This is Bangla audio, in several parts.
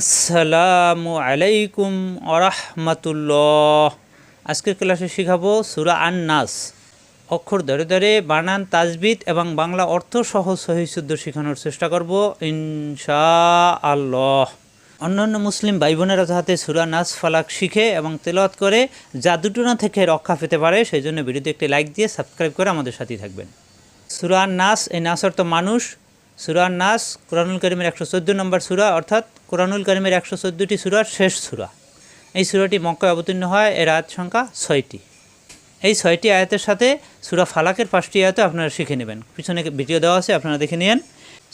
আসসালামু আলাইকুম আরহামাতুল্লাহ আজকের ক্লাসে শিখাবো সুরা আন নাস অক্ষর ধরে ধরে বানান, তাজবিদ এবং বাংলা অর্থ সহ সহি শুদ্ধ শেখানোর চেষ্টা করব ইনশা আল্লাহ অন্যান্য মুসলিম ভাই বোনেরা যাতে সুরা নাস ফালাক শিখে এবং তেলাওয়াত করে, জাদুটনা থেকে রক্ষা পেতে পারে, সেই জন্য ভিডিওতে একটি লাইক দিয়ে সাবস্ক্রাইব করে আমাদের সাথেই থাকবেন। সুরা নাস এই নাস অর্থ মানুষ সুরা নাস কোরআনুল করিমের একশো চোদ্দ নম্বর সুরা, অর্থাৎ কোরআনুল করিমের একশো চোদ্দোটি সুরার শেষ সুরা। এই সুরাটি মক্কায় অবতীর্ণ হয়, এর আয়াত সংখ্যা ছয়টি। এই ছয়টি আয়াতের সাথে সুরা ফালাকের পাঁচটি আয়াতও আপনারা শিখে নেবেন। পিছনে ভিডিও দেওয়া আছে, আপনারা দেখে নিন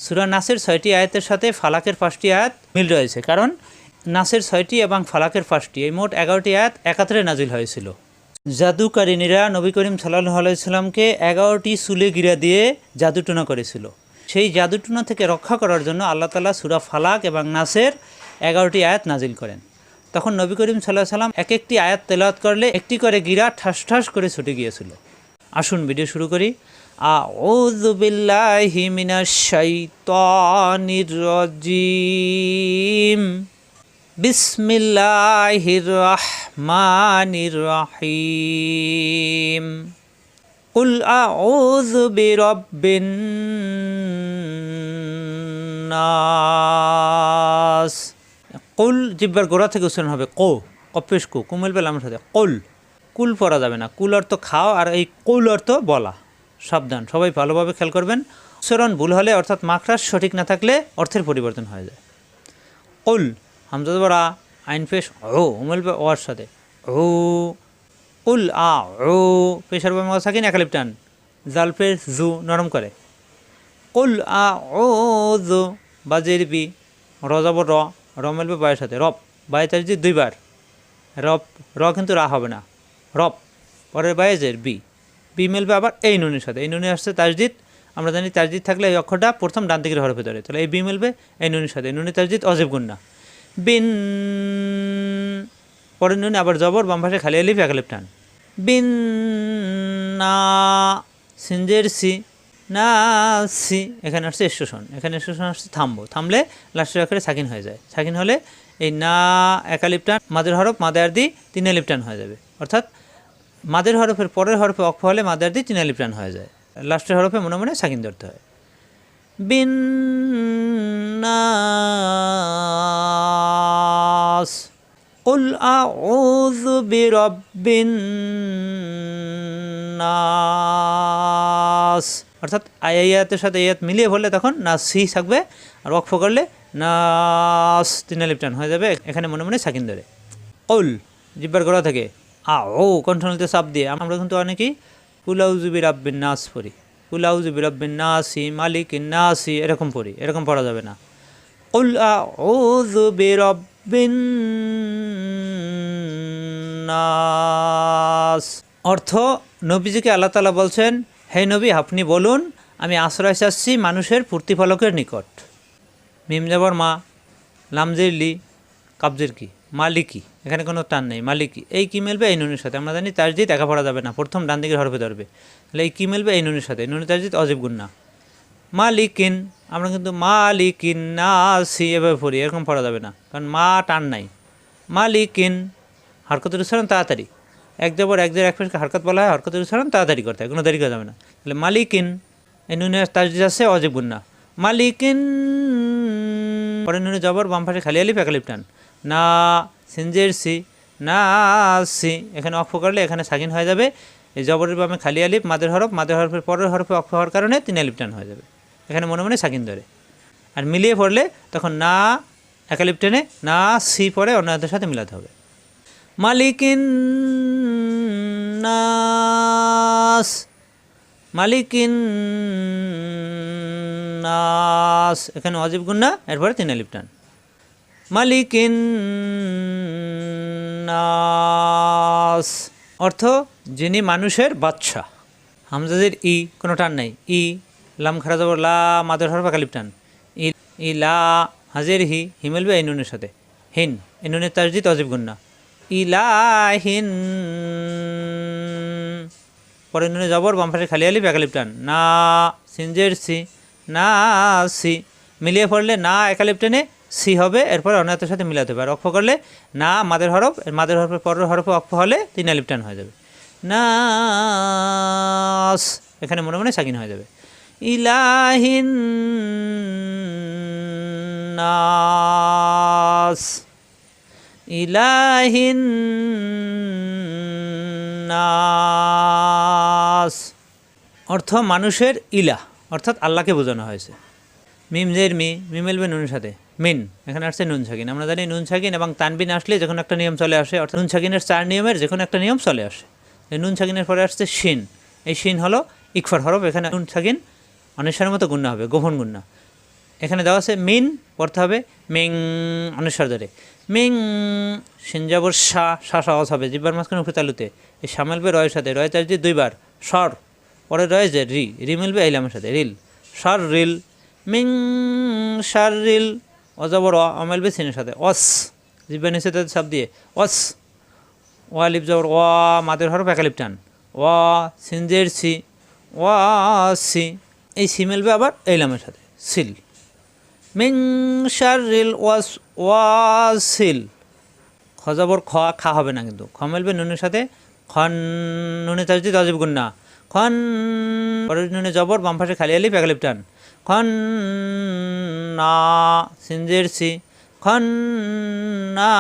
সুরা নাসের ছয়টি আয়াতের সাথে ফালাকের পাঁচটি আয়াত মিল রয়েছে, কারণ নাসের ছয়টি এবং ফালাকের পাঁচটি, এই মোট এগারোটি আয়াত একাত্রে নাজিল হয়েছিল। জাদুকারিনীরা নবী করিম সাল্লাহ আলাইসাল্লামকে এগারোটি চুলে গিরা দিয়ে জাদুটনা করেছিল। সেই জাদুটনা থেকে রক্ষা করার জন্য আল্লাহ তালা সুরা ফালাক এবং নাসের এগারোটি আয়াত নাজিল করেন। তখন নবী করিম সাল্লাহ সাল্লাম এক একটি আয়াত তেলাওয়াত করলে একটি করে গিরা ঠাস ঠাস করে ছুটে গিয়েছিল। আসুন ভিডিও শুরু করি। আউযু বিল্লাহি মিনাশ শাইতানির রাজিম। কুল আউযু বিরাব্বিন নাস কুল জিব্বার গোড়া থেকে উচ্চারণ হবে কো। কপেশ কু, কুমেল বেলামের সাথে। কুল কুল পড়া যাবে না। কুল অর্থ খাও আর এই কুল অর্থ বলা। সাবধান, সবাই ভালোভাবে খেয়াল করবেন। উচ্চারণ ভুল হলে অর্থাৎ মাকড়াস সঠিক না থাকলে অর্থের পরিবর্তন হয়ে যায়। কুল হামজাদ বড়া, আইন পেশ, ও, উমেল ওয়ার সাথে। ও। উল আ, ও, পেশার বামা থাকে না একালিপ টান জাল পেশ, জু, নরম করে। কুল আ ও জু বাজের বি রজাব র র মেলবে বায়ের সাথে। রব, বায়ে তাজদি দুইবার। রব, র কিন্তু রা হবে না। রব, পরের বায়েজের বি। বি মেলবে আবার এই নুনের সাথে। এই নুনে আসছে তাজদিদ। আমরা জানি তাজদিদ থাকলে এই অক্ষরটা প্রথম ডান দিকের হরফে ধরে তাহলে এই বি মেলবে, এই নুনের সাথে। নুনে তাজদিদ অজীব গুন্না বিন, পরের নুনে আবার জবর, বাম ভাষায় খালি আলিফ একালিপ টান। বিন, না, সিনজের সি। না সি এখানে আসছে স্টেশন এখানে স্টেশন আসছে থামবো থামলে লাস্টের আকারে সাকিন হয়ে যায় সাকিন হলে এই না একালিপটান মাদের হরফ মাদার দি তিন লিপটান হয়ে যাবে অর্থাৎ মাদের হরফের পরের হরফে অক্ষ হলে মাদার দি তিন লিপটান হয়ে যায় লাস্টের হরফে মনে মনে সাকিন ধরতে হয় বিন নাস قل أعوذ برب الناس অর্থাৎ আই আয়াতের সাথে আয়াত মিলিয়ে বললে তখন না সি থাকবে আর ওয়াকফ করলে নাস তিনে লিপটান হয়ে যাবে এখানে মনে মনে সাকিন ধরে। কৌল জিব্বার গোড়া থেকে। আ, ও কণ্ঠনলিতে চাপ দিয়ে। আমরা কিন্তু অনেকেই কুলাউজুবি রাব্বিন নাস পড়ি। কুলাউজুবি রাব্বিন নাসি, মালিক নাসি, এরকম পড়ি, এরকম পড়া যাবে না। কুল আউযু বিরাব্বিন নাস। অর্থ নবীজিকে আল্লাহ তালা বলছেন হে নবী, আপনি বলুন, আমি আশ্রয় চাচ্ছি মানুষের প্রতিফলকের নিকট। মিম যাবর মা লামজির লি, কাবজির কি, মালিকি, এখানে কোনো টান নেই, মালিকি। এই কি মেলবে? এই নুনের সাথে। আমরা জানি তার তাজদিদ একা পড়া যাবে না। প্রথম ডান দিকের হরফে ধরবে। তাহলে এই কি মেলবে? এই নুনের সাথে। নুনের তাজদিদ অজীব গুন্না। মালিকিন, আমরা কিন্তু মালিকিন না সি এভাবে পড়ি, এরকম পড়া যাবে না। কারণ মা টান নাই। মালিকিন হরকতের উচ্চারণ তাড়াতাড়ি। এক জবর এক জের এক পেশকে হরকত বলা হয়, হরকতের উচ্চারণ, তাড়াতাড়ি করতে হয়, কোনো দেরি করা যাবে না। তাহলে মালিকিন, এই নুনে তাজদিদ আছে, অজীব গুন্না। মালিকিন, পরে নুনে জবর, বাম পাশে খালি আলিফ একালিপ টান। না, সিনজের সি, না, সি, এখানে অক্ষ করলে এখানে সাকিন হয়ে যাবে। এই জবরের বামে খালি আলিফ, মাদের হরফ, মাদের হরফের পরের হরফে অক্ষ হওয়ার কারণে তিন আলিপ টান হয়ে যাবে। এখানে মনে মনে সাকিন ধরে। আর মিলিয়ে পড়লে তখন না একালিপ টেনে, না, সি পরে অন্যদের সাথে মিলাতে হবে। মালিকিন নাস মালিকিন নাস এখানে অজীব গুন্না এরপরে তিন আলিপ টান। মালিকিন নাস অর্থ যিনি মানুষের বাচ্চা হামজাদের ই কোনো টান নাই। ই, লাম খারা যাবর লা, মাদের হরফা কালিপ টান। ই ই, লা, হাজের, হি হিমেলবে এই নুনের সাথে। হিন, এই নুনের তাজদিদ অজীব গুন্না ইলাহিন পরে নুনে জবর বাম খালি আলি একালিপ টান না, সিনজের সি, না, সি। মিলিয়ে পড়লে না একালিপ টেনে সি হবে, এরপরে অন্যতার সাথে মিলাতে হবে। আর অক্ষ করলে না, মাদের হরফ মাদের হরফের পরের হরফে অক্ষ হলে তিন আলিফ টান হয়ে যাবে। নাস এখানে মনে মনে সাকিন হয়ে যাবে। ইলাহিন নাস ইলাহিন নাস অর্থ মানুষের ইলা, অর্থাৎ আল্লাহকে বোঝানো হয়েছে। মিম জের মি মিমেলবে নুনের সাথে। মিন, এখানে আসছে নুন ছাকিন আমরা জানি নুন ছাকিন এবং তানবিন আসলে যখন একটা নিয়ম চলে আসে, অর্থাৎ নুন ছাকিনের চার নিয়মের যে কোনো একটা নিয়ম চলে আসে। নুন ছাকিনের পরে আসছে শিন। এই শিন হলো ইকফার হরফ, এখানে নুন ছাকিন অনেশ্বরের মতো গুণা হবে, গোপন গুণা। এখানে দেওয়া আছে মিন, পড়তে হবে মিং, অনেশ্বর ধরে। মিং সিনজাবর সা সা সহজ হবে, জিব্বার মাঝখানে উপরে তালুতে। এই সা মিলবে রয়ের সাথে রয় চার দিয়ে দুইবার সর। পরে রয়েছে রি রি মিলবে এইলামের সাথে, রিল। সর রিল। মিং সার রিল। অজবর অ মিলবে সিনের সাথে। অস। জিব্বার নিচে সাপ দিয়ে। অস। ওয়া লিপ জবর ওয়া মাদের হরফ একালিপ টান ওয়া সিনজের সি। ওয়া সি। এই সি মিলবে আবার এইলামের সাথে। সিল। মিং শারিল ওয়াস ওয়াসিল খজাবর খ, খা হবে না কিন্তু। খ মিলবে নুনের সাথে। খন নুনে তাজদি তাজিব গুন্না খন পরের নুনে জবর, বাম খালি আলি প্যাকালিপ টান। খন না সিনজের সি। খন না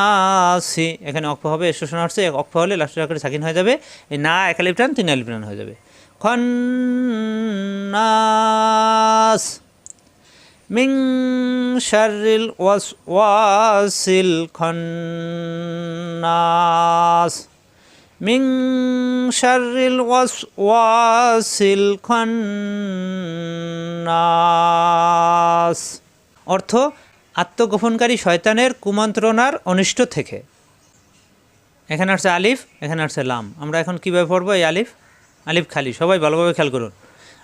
সি। এখানে অক্ষ হবে স্টেশন আসছে অক্ষ হলে লাস্টের আকারে সাকিন হয়ে যাবে। এই না একালিপ টান, তিন আলিপ টান হয়ে যাবে। খন নাস মিং শারিল ওয়াসওয়াসিল খন্নাস মিং শারিল ওয়াসওয়াসিল খন্নাস। অর্থ, আত্মগোপনকারী শয়তানের কুমন্ত্রণার অনিষ্ট থেকে। এখানে আসছে আলিফ, এখানে আসছে লাম। আমরা এখন কীভাবে পড়ব এই আলিফ? আলিফ খালি, সবাই ভালোভাবে খেয়াল করুন।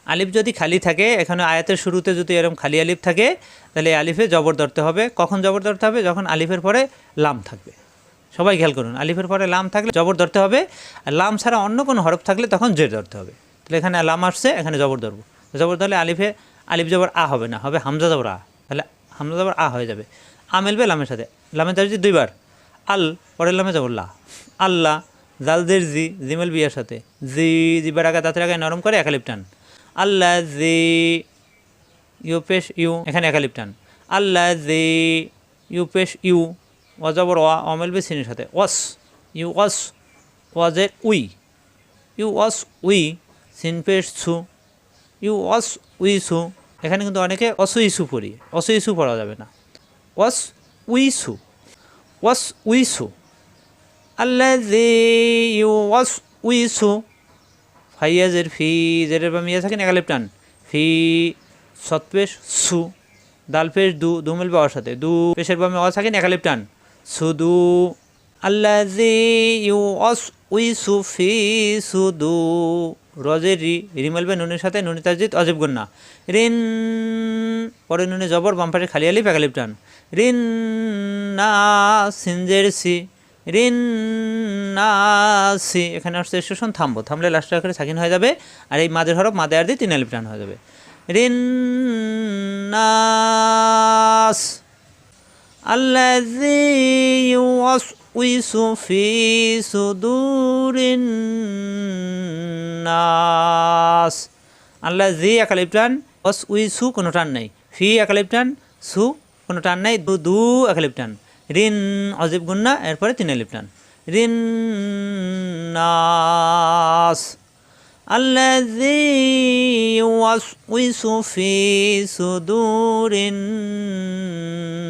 আলিফ যদি খালি থাকে, এখানে আয়াতের শুরুতে যদি এরকম খালি আলিফ থাকে, তাহলে আলিফে জবর ধরতে হবে। কখন জবর ধরতে হবে? যখন আলিফের পরে লাম থাকবে। সবাই খেয়াল করুন, আলিফের পরে লাম থাকলে জবর ধরতে হবে, আর লাম ছাড়া অন্য কোনো হরফ থাকলে তখন জের ধরতে হবে। তাহলে এখানে লাম আসছে, এখানে জবর ধরবো। জবর ধরলে আলিফে, আলিফ জবর আ হবে না, হবে হামজা জবর আ। তাহলে হামজা জবর আ হয়ে যাবে। আ মেলবে লামের সাথে। তার যদি দুইবার। আল, পরের লামে জবর লা। আল্লাহ জালদের জি জিমেল বিয়ার সাথে। জি জিবার আগে দাঁতের আগে নরম করে একালিপ টান। আল্লাহ জি, ইউ পেশ, ইউ, এখানে একালিপ টান। আল্লাহ জি, ইউ পেশ, ইউ অজবর ওয়া অমেল বি সিনের সাথে। ওয়াস, ইউ ওয়াস ওয়াজের উই। ইউ ওয়াস উই সিন পেশ সু ইউ ওয়াস উই সু এখানে কিন্তু অনেকে অসুইসু পড়ি। অসুইসু পড়া যাবে না। ওয়াস উইসু ওয়াস উইসু আল্লাজি ইউ ওয়াস উইসু ফাইয়াজের ফি, জেরের বা মিয়া থাকেন একালিপ টান। ফি সৎপেশ সু দাল পেশ দু দু মিলবে ওর সাথে। দু পেশের বামে অ থাকেন একালিপ টান। সুদু আল্লাজি ইউ ওয়াস উইসু ফি সুদু। রজের রি রি মিলবে নুনের সাথে নুনি তাজিদ অজীব গুন্না। রিন পরে নুনে জবর বাম্পারে খালি আলি একালিপ টান। রিন না সিনজের সি রিন না সি এখানে আসছে স্টেশন, থামবো। থামলে লাস্টের আকারে সাকিন হয়ে যাবে। আর এই মাদের হরফ মাদে আর দিয়ে তিন আলিপ টান হয়ে যাবে। রিন নাস الذي يوسوس في صدور الناس আল্লাহ জি একালিপ টান ওস উই সু কোনো টান নাই ফি একালিপ টান সু কোনো টান নাই দু দু একালিপ টান রিন অজীব গুন্না এরপরে তিন আলিপ টান রিন নাস الذي يوسوس في صدور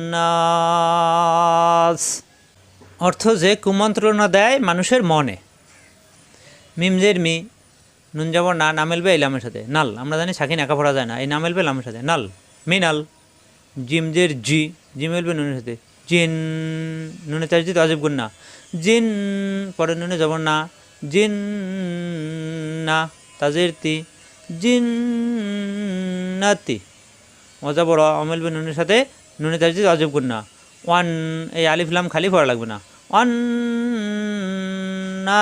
الناس অর্থ যে কুমন্ত্রণা দেয় মানুষের মনে মিমজের মি নুন যাবর না নামেলবে এই লামের সাথে নাল আমরা জানি সাকিন একা পড়া যায় না এই নামেলবে লামের সাথে নাল মিনাল জিমজের জি জিমেলবে নুনের সাথে জিন নুনে চার জি অজীব গুন্না জিন পরে নুনে যাবর না জিন না, তাজিরতি জিনাতি মজা বড়, অমিল বিন নুনের সাথে নুনে তাজির অজব না। ওয়ান, এই আলিফলাম খালি পড়া লাগবে না। ওয়ান, না,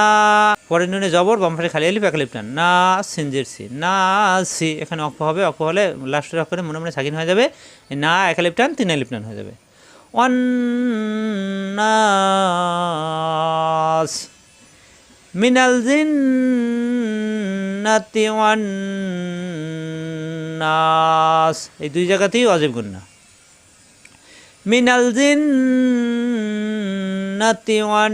পরে নুনে জবর বামফারে খালি আলিফ এক টান না সিনজিরসি না, সি, এখানে অক্ষ হবে, অক্ষ হলে লাস্টের অক্ষরে মনে মনে স্বাধীন হয়ে যাবে। না, একলিফ টান, তিন আলিফ টান হয়ে যাবে। অন্নাস মিনাল জিন জিন্নাতি নাস এই দুই জায়গাতেই অজেব গুন্না মিনাল জিন্নাতি ওয়ান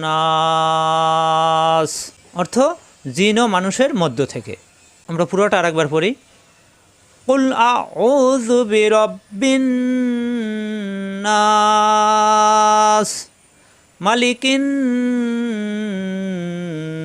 নাস অর্থ জিন ও মানুষের মধ্য থেকে। আমরা পুরোটা আরেকবার পড়ি। কুল আউযু বিরাব্বিন নাস। মালিকিন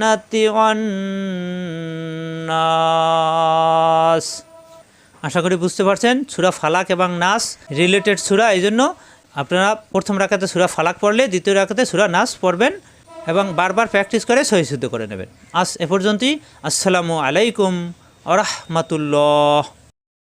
জান্নাতি নাস আশা করি বুঝতে পারছেন, সুরা ফালাক এবং নাস রিলেটেড সুরা এই জন্য আপনারা প্রথম রাখাতে সুরা ফালাক পড়লে দ্বিতীয় রাখাতে সুরা নাস পড়বেন এবং বারবার প্র্যাকটিস করে সহিসুদ্ধ করে নেবেন। আজ এ পর্যন্তই, আসসালামু আলাইকুম আরহামতুল্লাহ